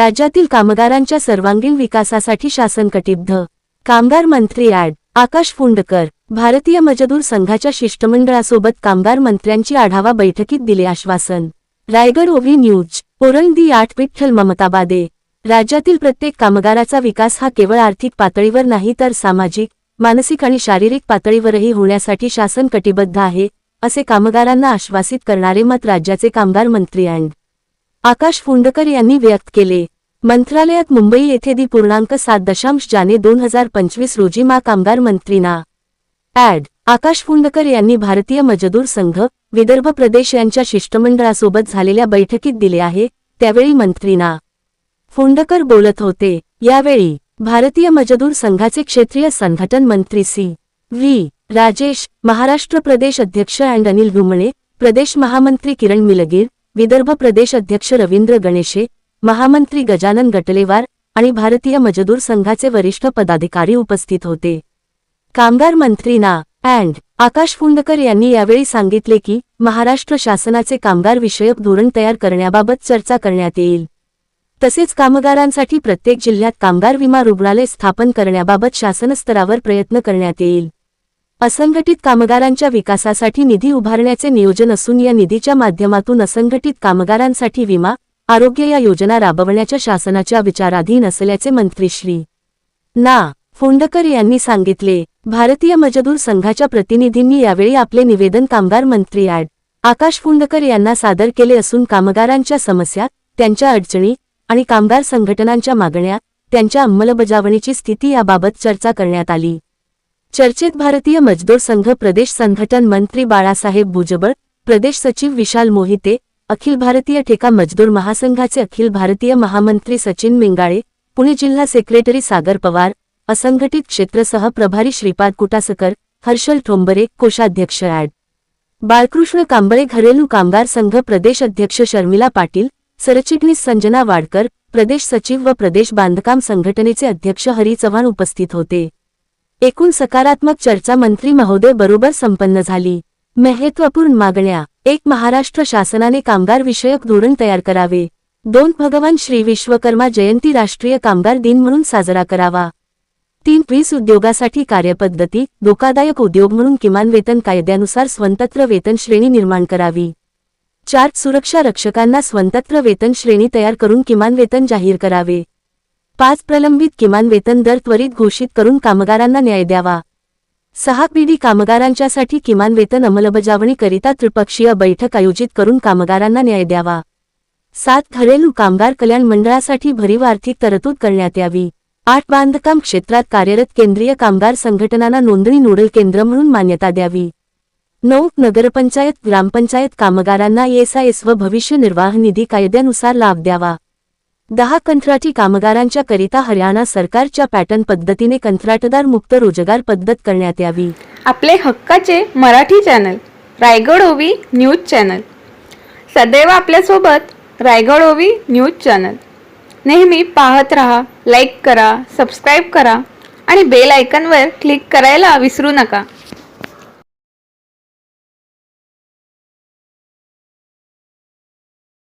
राज्यातील कामगारांच्या सर्वांगीण विकासासाठी शासन कटिबद्ध. कामगार मंत्री ॲड. आकाश फुंडकर भारतीय मजदूर संघाच्या शिष्टमंडळासोबत कामगार मंत्र्यांची आढावा बैठकीत दिले आश्वासन. रायगड ओव्ही न्यूज ओरल दी आठ विठ्ठल ममताबादे. राज्यातील प्रत्येक कामगाराचा विकास हा केवळ आर्थिक पातळीवर नाही तर सामाजिक मानसिक आणि शारीरिक पातळीवरही होण्यासाठी शासन कटिबद्ध आहे असे कामगारांना आश्वासित करणारे मत राज्याचे कामगार मंत्री अँड आकाश फुंडकर यांनी व्यक्त केले. मंत्रालयात मुंबई येथे दी पूर्णांक सात दशांश जाने दोन हजार पंचवीस रोजी मा कामगार मंत्रीना. ऍड आकाश फुंडकर यांनी भारतीय मजदूर संघ विदर्भ प्रदेश यांच्या शिष्टमंडळासोबत झालेल्या बैठकीत दिले आहे त्यावेळी मंत्रीना. फुंडकर बोलत होते यावेळी भारतीय मजदूर संघाचे क्षेत्रीय संघटन मंत्री सी. व्ही. राजेश महाराष्ट्र प्रदेश अध्यक्ष अँड अनिल घुमणे प्रदेश महामंत्री किरण मिलगीर विदर्भ प्रदेश अध्यक्ष रवींद्र गणेशे महामंत्री गजानन गटलेवार आणि भारतीय मजदूर संघाचे वरिष्ठ पदाधिकारी उपस्थित होते. कामगार मंत्री ना अँड आकाश फुंडकर यांनी यावेळी सांगितले की महाराष्ट्र शासनाचे कामगार विषयक धोरण तयार करण्याबाबत चर्चा करण्यात येईल. तसेच कामगारांसाठी प्रत्येक जिल्ह्यात कामगार विमा रुग्णालय स्थापन करण्याबाबत शासनस्तरावर प्रयत्न करण्यात येईल. असंघटित कामगारांच्या विकासासाठी निधी उभारण्याचे नियोजन असून या निधीच्या माध्यमातून असंघटित कामगारांसाठी विमा आरोग्य या योजना राबवण्याच्या शासनाच्या विचाराधीन असल्याचे मंत्री श्री. ना. फोंडकर यांनी सांगितले. भारतीय मजदूर संघाच्या प्रतिनिधींनी यावेळी आपले निवेदन कामगार मंत्री ॲड. आकाश फुंडकर यांना सादर केले असून कामगारांच्या समस्या त्यांच्या अडचणी आणि कामगार संघटनांच्या मागण्या त्यांच्या अंमलबजावणीची स्थिती याबाबत चर्चा करण्यात आली. चर्चेत भारतीय मजदूर संघ प्रदेश संघटन मंत्री बाळासाहेब भुजबळ प्रदेश सचिव विशाल मोहिते अखिल भारतीय ठेका मजदूर महासंघाचे अखिल भारतीय महामंत्री सचिन मिंगाळे पुणे जिल्हा सेक्रेटरी सागर पवार असंघटित क्षेत्रसह प्रभारी श्रीपाद कुटासकर हर्षल ठोंबरे कोषाध्यक्ष ॲड. बाळकृष्ण कांबळे घरेलू कामगार संघ प्रदेश अध्यक्ष शर्मिला पाटील सरचिटणीस संजना वाडकर प्रदेश सचिव व प्रदेश बांधकाम संघटनेचे अध्यक्ष हरी चव्हाण उपस्थित होते. एकूण सकारात्मक चर्चा मंत्री महोदय बरोबर संपन्न झाली. महत्त्वपूर्ण मागण्या. एक महाराष्ट्र शासनाने कामगार विषयक धोरण तयार करावे. दोन भगवान श्री विश्वकर्मा जयंती राष्ट्रीय कामगार दिन म्हणून साजरा करावा. तीन वीस उद्योगासाठी कार्यपद्धती धोकादायक उद्योग म्हणून किमान वेतन कायद्यानुसार स्वतंत्र वेतन श्रेणी निर्माण करावी. चार सुरक्षा रक्षकांना स्वतंत्र वेतन श्रेणी तयार करून किमान वेतन जाहीर करावे. पाच प्रलंबित किमान वेतन दर त्वरित घोषित करून कामगारांना न्याय द्यावा. सहा पिढी कामगारांच्यासाठी किमान वेतन अंमलबजावणीकरिता त्रिपक्षीय बैठक आयोजित करून कामगारांना न्याय द्यावा. सात घरेलू कामगार कल्याण मंडळासाठी भरीव आर्थिक तरतूद करण्यात यावी. आठ बांधकाम क्षेत्रात कार्यरत केंद्रीय कामगार संघटनांना नोंदणी नोडल केंद्र म्हणून मान्यता द्यावी. नऊ नगरपंचायत ग्रामपंचायत कामगारांना एसआयएस व भविष्य निर्वाह निधी कायद्यानुसार लाभ द्यावा. दहा कंत्राटी कामगारांच्या करिता हरियाणा सरकारच्या पॅटर्न पद्धतीने कंत्राटदार मुक्त रोजगार पद्धत करण्यात यावी. आपले हक्काचे मराठी चॅनल रायगड ओवी न्यूज चॅनल. सदैव आपल्यासोबत रायगड ओवी न्यूज चॅनल. नेहमी पाहत रहा लाईक करा सबस्क्राईब करा आणि बेल आयकनवर क्लिक करायला विसरू नका.